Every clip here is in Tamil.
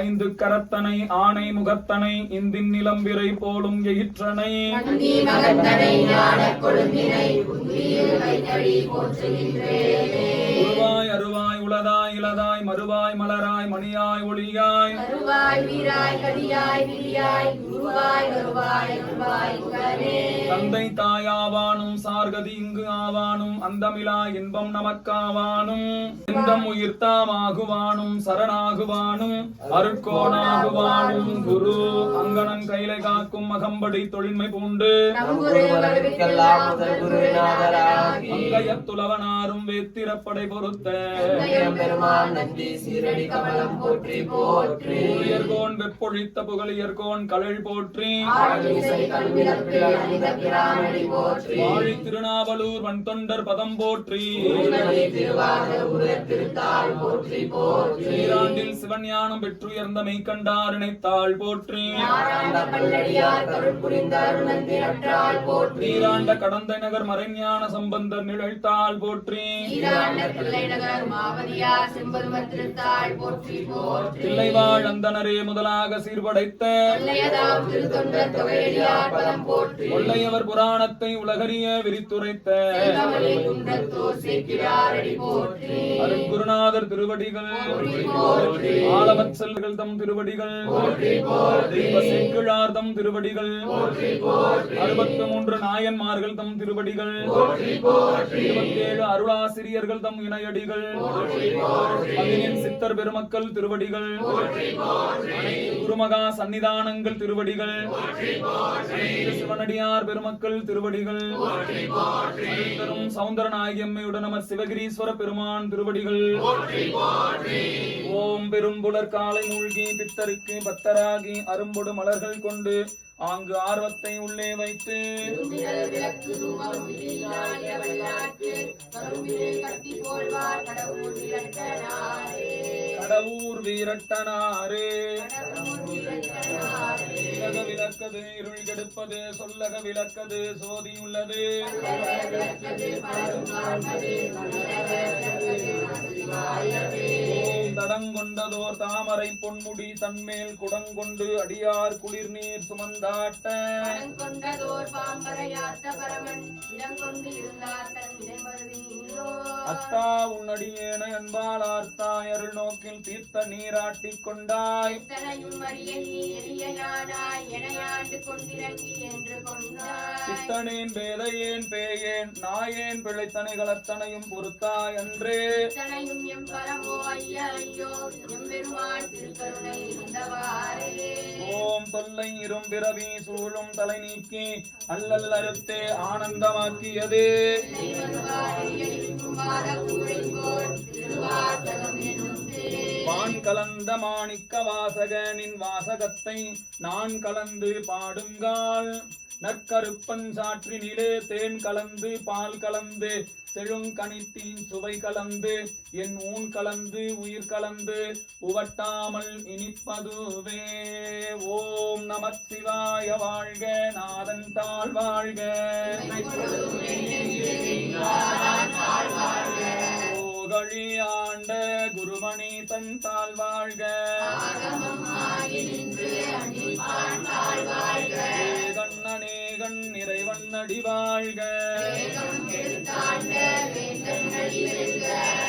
ஐந்து கரத்தனை ஆணை முகத்தனை இந்தின் நிலம்பிரை போலும் எயிற்றனை. உருவாய் அருவாய் உளதாய் இளதாய் மறுவாய் மலராய் மணியாய் ஒளியாய். தந்தை தாயாவானும் சார்கதி இங்கு ஆவானும் அந்தமிலா இன்பம் நமக்காவானும். இன்பம் உயிர்த்தாமாகுவானும் சரணாகுவானும் அருட்கோணாகுவானும் குரு. அங்கணன் கைலை காக்கும் மகம்படி தொழின்மை பூண்டு. அங்கயத்துலவனாரும் வேத்திரப்படை பொறுத்த வெப்பொழித்த புகழியர்கோன் கழல் போற்றி. போற்றி. வாழி திருநாவலூர் வன்தொண்டர் பதம் போற்றி. ஈராண்டில் சிவஞானம் பெற்றுயர்ந்த மெய்கண்டார் இணைத்தாள் போற்றி. நீராண்ட கடந்தை நகர் மறைஞான சம்பந்தர் நிழழ்த்தாள் போற்றி. ஈராண்ட பிள்ளை நகர் மாவதியார் செம்பருவத் திருத்தாள் போற்றி போற்றி. தில்லைவாழ் அந்தனரே முதலாக சீர்படைத்த. கொள்ளையவர் புராணத்தை உலகறிய விரித்துரைத்த அருட்குருநாதர் திருவடிகள் ஆளவத் செல்கள் தம் திருவடிகள் சேக்கிழார் தம் திருவடிகள் அறுபத்து மூன்று நாயன்மார்கள் தம் திருவடிகள் இருபத்தேழு அருளாசிரியர்கள் தம் இணையடிகள் சித்தர் பெருமக்கள் திருவடிகள் குருமகா சன்னிதானங்கள் திருவடிகள் திருவடிகள். சிவனடியார் பெருமக்கள் திருவடிகள். அனைத்தரும் சௌந்தரநாயகியம்மையுடன் நமர் சிவகிரீஸ்வர பெருமான் திருவடிகள். ஓம் பெரும்புலர் காலை மூழ்கி பித்தருக்கு பத்தராகி அரும்பொடு மலர்கள் கொண்டு ஆங்கு ஆர்வத்தை உள்ளே வைத்து கடவுர் வீரட்டனாரே. சொல்லக விளக்கது இருள் கெடுப்பது சொல்லக விளக்கது சோதி உள்ளது. தடங்கொண்டதோர் தாமரை பொன்முடி தன்மேல் குடங்கொண்டு அடியார் குளிர் நீர். சுமந்தாட்ட அத்தா உன்னடியேன அன்பால் ஆர்த்தாய் அருள் நோக்கில் தீர்த்த நீராட்டிக் கொண்டாய். சித்தனேன் வேதையேன் பேயேன் நாயேன் பிழைத்தனைகளத்தனையும் பொறுத்தாய் அன்றே. எம் ஓம் தொல்லை இரும் பிறவி சூழும் தலை நீக்கி அல்லல் அறுத்தே ஆனந்தமாக்கியது. வான் கலந்த மாணிக்க வாசகனின் வாசகத்தை நான் கலந்து பாடுங்கால். நற்கருப்பன் சாற்றினிலே தேன் கலந்து பால் கலந்து செழுங்கனித்தின் சுவை கலந்து என் ஊன் கலந்து உயிர் கலந்து உவட்டாமல் இனிப்பதுவே. ஓம் நம சிவாய வாழ்க நாதன் தாழ் வாழ்க. ஓகழி ஆண்ட குருமணி தன் தாழ் வாழ்க. இறைவண்ணடி வாழ்க.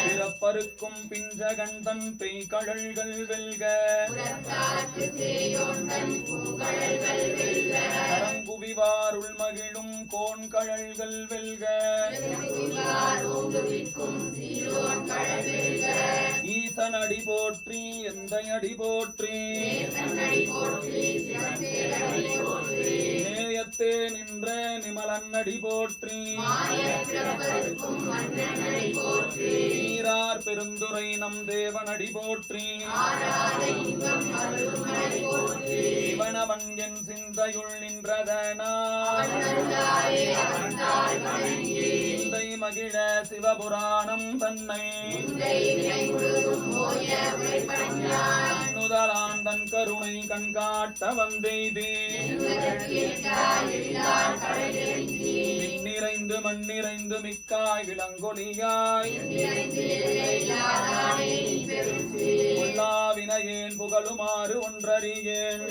பிறப்பருக்கும் பிஞ்சகந்தன் பெய் கடல்கள் வெல்க. கரங்குவிவாருள் மகிழும் கோன் கழல்கள் வெல்க. ஈசன் அடி போற்றி எந்த அடி போற்றி நேயத்தே நின்ற நிமலன் அடி போற்றி. நீரார் பெருந்துரை நம் தேவனடி போற்றி. சிவனவன் என் சிந்தையுள் நின்றதனா. சிந்தை மகிழ சிவபுராணம் தன்னை. எண்ணுதலான் தன் கருணை கண்காட்ட வந்தெய்து. நிறைந்து மண் நிறைந்து மிக்காய் விளங்கொழியாய் வினையேன் புகழுமாறு ஒன்றறியேன்.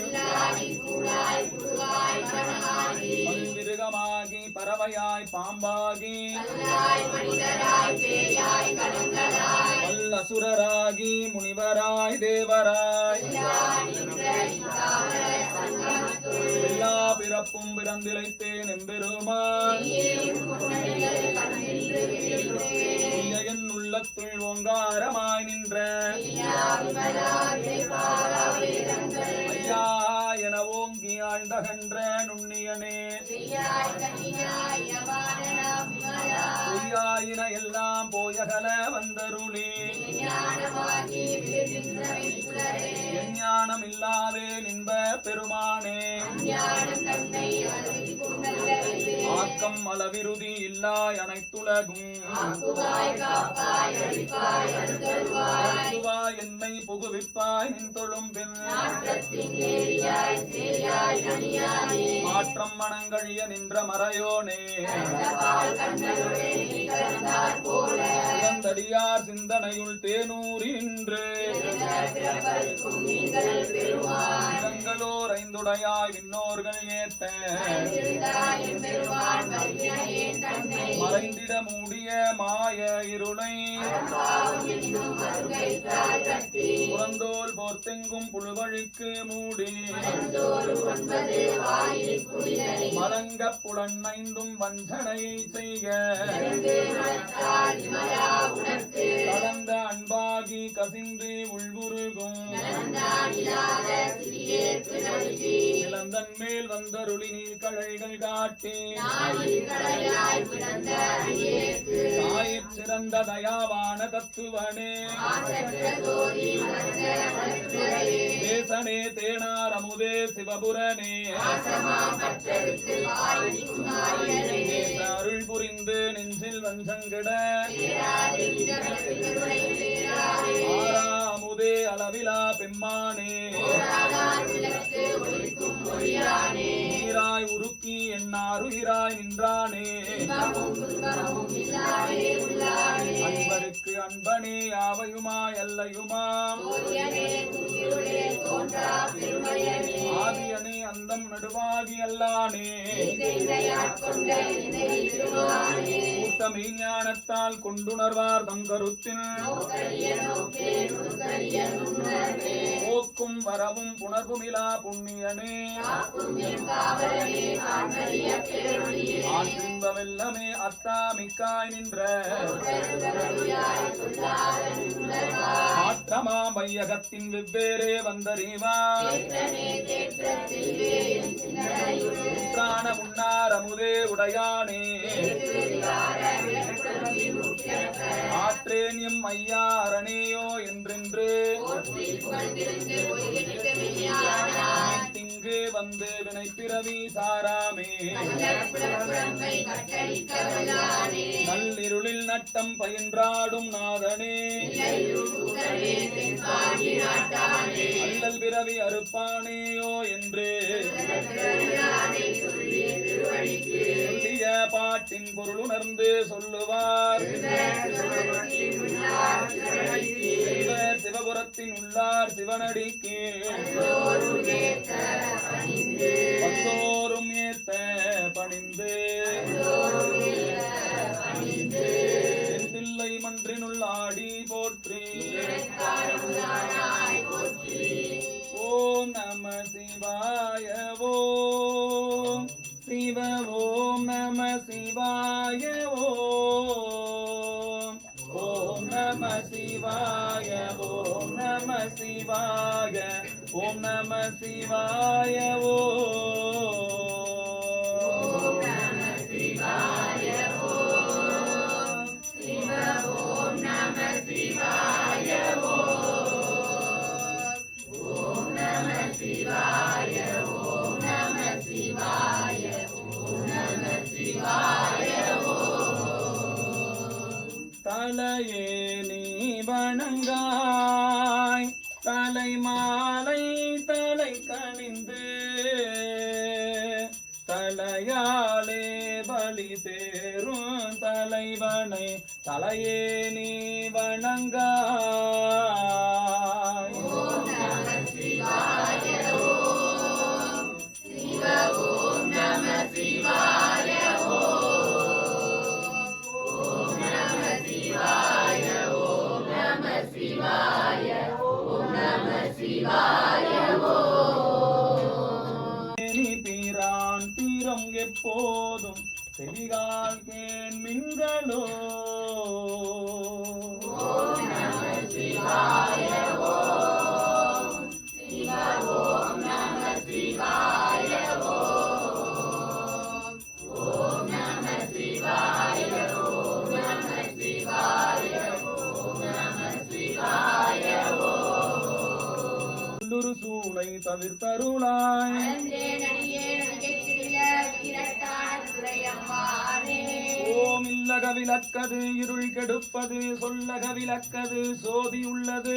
மிருகமாகி பறவையாய் பாம்பாகி. அசுரராகி முனிவராய் தேவராய். எல்லா பிறப்பும் பிறந்திழைத்தேன் எம்பெருமான். என் உள்ளத்துள் ஓங்காரமாய் நின்ற. ஐயா என ஓங்கி ஆழ்ந்தகன்ற நுண்ணியனே. பொய்யாயின எல்லாம் போயகல வந்தருளி. ஞானம் இல்லாதே நின்ப பெருமானே. ஆக்கம் அளவிருதி இல்லாய் அனைத்துலகும். என்னை புகுவிப்பாய் நின் தொழும் பின் மாற்றம் மனங்கழிய நின்ற மறையோனே. சிறந்தடியார் சிந்தனையுள் தேனூரி நின்று இடங்களோர் ஐந்துடையாய் விண்ணோர்கள் ஏத்த. மறைந்திட மூடிய மாய இருளை. புறந்தோல் போர்த்தெங்கும் புழுவழிக்கு மூடி. மலங்க புலன்மைந்தும் வஞ்சனையை செய்க. கலந்த அன்பாகி கசிந்து உள்வுருகும். இளந்தன் மேல் வந்தருளி நீர் கழைகள் காட்டி தாயிற் சிறந்த தயாவான தத்துவனே தேசனே தேனார் அமுதே சிவபுரனே அருள் புரிந்து நெஞ்சில் வஞ்சங்கிட ஆரா அமுதே அளவிலா பெம்மானே. நீராய் உருக்கி என்னாருயிராய் நின்றானே. அன்பருக்கு அன்பனே யாவையுமாய் அல்லையுமாம் ஆதியனே அந்தம் நடுவாகி அல்லானே. கூட்டமை ஞானத்தால் கொண்டுணர்வார் தம் கருத்தில் போக்கும் வரவும் புணர்வுமிலா புண்ணியனே. ஆற்றின்பமெல்லமே அத்தாமிக்காய் நின்ற. மாற்றமா மையகத்தின் வெவ்வேறே வந்தறிவார் முன்னாரமுதே உடையானே ஆற்றேன் எம் ஐயா அரணேயோ என்றென்று. திங்கு வந்து வினை பிறவி சாராமே நள்ளிருளில் நட்டம் பயின்றாடும் நாதனே. அல்லல் பிறவி அறுப்பானேயோ என்று. சொல்லிய பாட்டின் பொருள் உணர்ந்து சொல்லுவார் சிவபுரத்தின் உள்ளார் சிவனடிக்கு வந்தோறும் ஏத்த பணிந்து. ஓம் நம சிவாய ஓம் తలయే விளக்கது இருள் கெடுப்பது சொல்லக விளக்கது சோதி உள்ளது.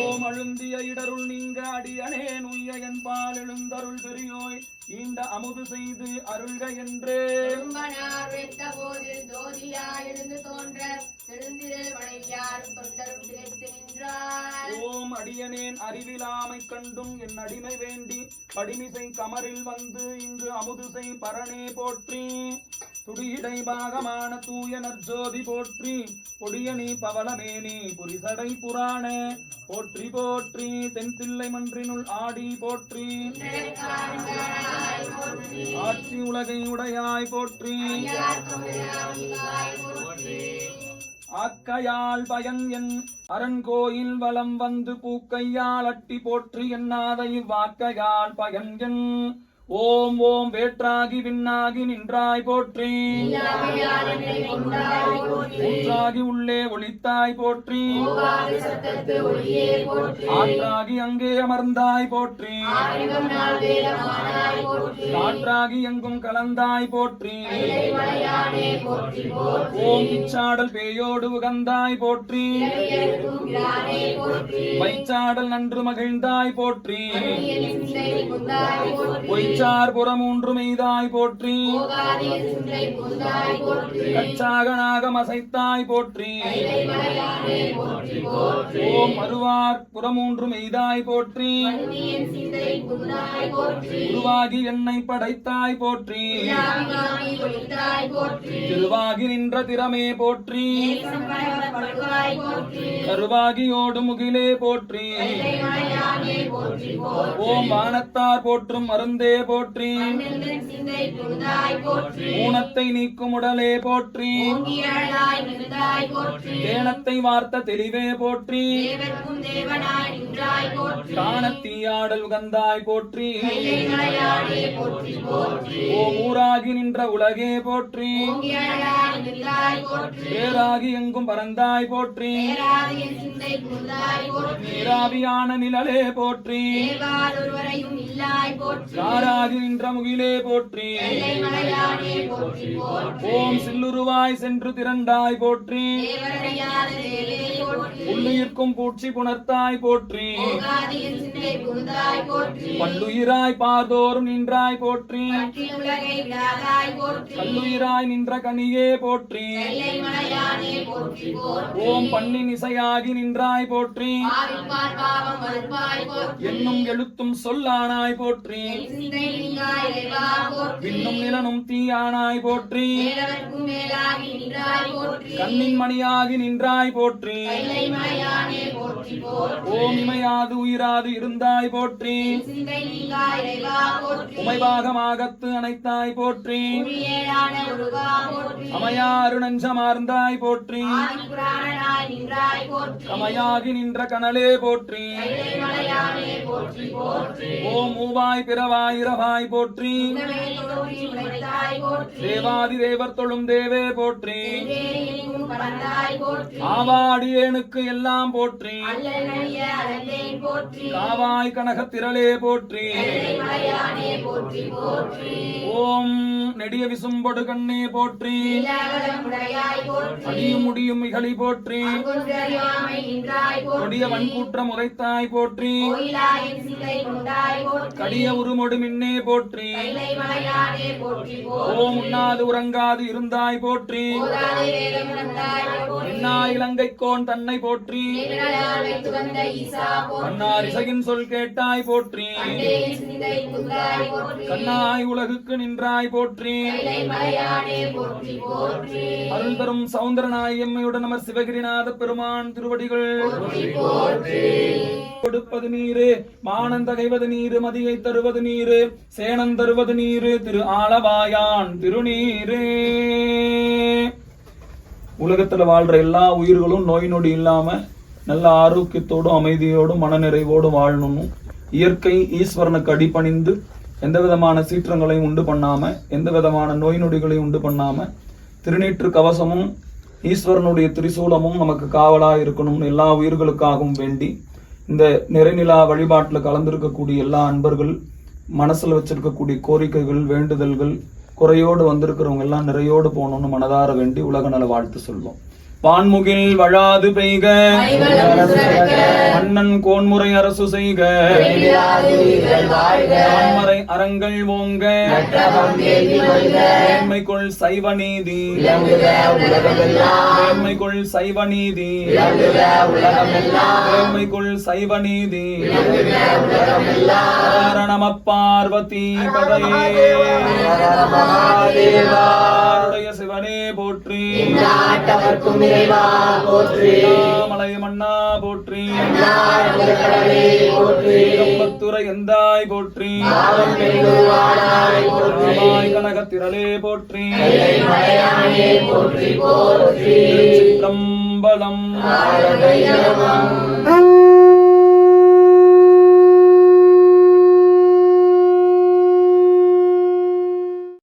ஓம் அழுந்திய இடருள் நீங்க அடியனே நுய்ய என்பால் எழுந்தருள் பெரியோய் இந்த அமுது செய்து அருள்க என்றே பெரும்பனார் நின்றார். ஓம் அடியனேன் அறிவிலாமை கண்டும் என் அடிமை வேண்டி படிமிசை கமரில் வந்து இங்கு அமுதுசை பரணே போற்றி. துடியடை பாகமான தூய நற்ஜோதி போற்றி. பொடியணி பவளமேனி புரிசடை புராண. போற்றி போற்றி தென்தில்லை மன்றினுள் ஆடி போற்றி. ஆட்சி உலகை உடையாய் போற்றி. ஆக்கையால் பயன் என் அரண்கோயில் வலம் வந்து பூக்கையால் அட்டி போற்று எண்ணாத இவ்வாக்கையால் பயன் என் ஓம் ஓம் வேற்றாகி விண்ணாகி நின்றாய் போற்றி. ஒன்றாகி உள்ளே ஒளித்தாய் போற்றி. ஆற்றாகி அங்கே அமர்ந்தாய் போற்றி. காற்றாகி எங்கும் கலந்தாய் போற்றி. ஓம் இச்சாடல் பேயோடு உகந்தாய் போற்றி. வைச்சாடல் நன்று மகிழ்ந்தாய் போற்றி. என் போற்றி பொய்ச்சார் புறமூன்று மெய்தாய் போற்றி. போகாதே சிந்தை குந்தாய் போற்றி. கச்சாக நாகம் அசைத்தாய் போற்றி. ஓம் மறுவார் புறமூன்று மெய்தாய் போற்றி. உருவாகி என்னை படைத்தாய் போற்றி. திருவாகி நின்ற திறமே போற்றி. கருவாகியோடு முகிலே போற்றி. ஓம் வானத்தார் போற்றும் மருந்தே போற்றி. ஊனத்தை நீக்கும் உடலே போற்றி. தேனத்தை வார்த்த தெளிவே போற்றி. காணத்தீயாடல் உகந்தாய் போற்றி. ஓம் ஊராகி நின்ற உலகே போற்றி. பேராகி எங்கும் பறந்தாய் போற்றி. நீராவியான நிழலே போற்றி. தேவால் காராகி நின்ற முகிலே போற்றி. ஓம் சில்லுருவாய் சென்று திரண்டாய் போற்றி. உள்ளுயிர்க்கும் பூச்சி புணர்த்தாய் போற்றி. பல்லுயிராய் பார்தோறும் நின்றாய் போற்றி. கல்லுயிராய் நின்ற கனியே போற்றி. ஓம் பண்ணின் இசையாகி நின்றாய் போற்றி. என்னும் எழுத்தும் சொல்லானாய் போற்றி. விண்ணும் நிலனும் தீயானாய் போற்றி. கண்ணின் மணியாகி நின்றாய் போற்றி. எல்லை மலையானே போற்றி போற்றி. ஓம் இமையாது உயிராது இருந்தாய் போற்றி. உமைபாகமாகத்து அணைத்தாய் போற்றி. அமையாறு நஞ்சமார்ந்தாய் போற்றி. கமையாகி நின்ற கனலே போற்றி. ஓம் மூவாய் பிறவாய் இரவாய் போற்றி. தேவாதி தேவர் தொழும் தேவே போற்றி. எங்கும் எல்லா எல்லாம் போற்றி. காவாய் கனக திரளே போற்றி ஓம் நெடிய விசும்பொடு கண்ணே போற்றி. அடியும் முடியும் இகழி போற்றி. கொடிய வன்கூற்றம் உரைத்தாய் போற்றி. கடிய உருமொடு மின்னே போற்றி. ஓம் உண்ணாது உறங்காது இருந்தாய் போற்றி. போற்றி. என்னா இலங்கைக்கோன் தன்னை போற்றி. கண்ணார் இசையின் சொல் கேட்டாய் போற்றி. கண்ணாய் உலகுக்கு நின்றாய் போற்றி. அருள் தரும் சௌந்தரநாய் எம்மையுடன் நமர் சிவகிரிநாத பெருமான் திருவடிகள் கொடுப்பது நீரு மானம் தகைவது நீரு மதியை தருவது நீரு சேனம் தருவது நீரு திரு ஆளவாயான் திருநீரே. உலகத்துல வாழ்ற எல்லா உயிர்களும் நோய் நொடி இல்லாம நல்ல ஆரோக்கியத்தோடும் அமைதியோடும் மனநிறைவோடும் வாழணும் இயற்கை ஈஸ்வரனுக்கு அடிபணிந்து எந்த விதமான சீற்றங்களையும் உண்டு பண்ணாம எந்த விதமான நோய் நொடிகளையும் உண்டு பண்ணாம திருநீற்று கவசமும் ஈஸ்வரனுடைய திரிசூலமும் நமக்கு காவலாக இருக்கணும்னு எல்லா உயிர்களுக்காகவும் வேண்டி இந்த நிறைநிலா வழிபாட்டில் கலந்திருக்கக்கூடிய எல்லா அன்பர்கள் மனசில் வச்சிருக்கக்கூடிய கோரிக்கைகள் வேண்டுதல்கள் குறையோடு வந்திருக்கிறவங்க எல்லாம் நிறையோடு போகணும்னு மனதார வேண்டி உலக நல வாழ்த்து சொல்வோம். வான்முகில் வழாது பெய்க. மன்னன் கோன்முறை அரசு செய்க. வான்மறை அறங்கள் ஓங்க. மேன்மைக்குள் சைவ நீதி. மேன்மைக்குள் சைவ நீதி. மேன்மைக்குள் சைவ நீதி. நம பார்வதி பதையே சிவனே போற்றி. இறைவா போற்றி. மலை மன்னா போற்றி. போற்றி கம்பத்துறை எந்தாய் போற்றி. கனகத்திரளே போற்றி. போற்றி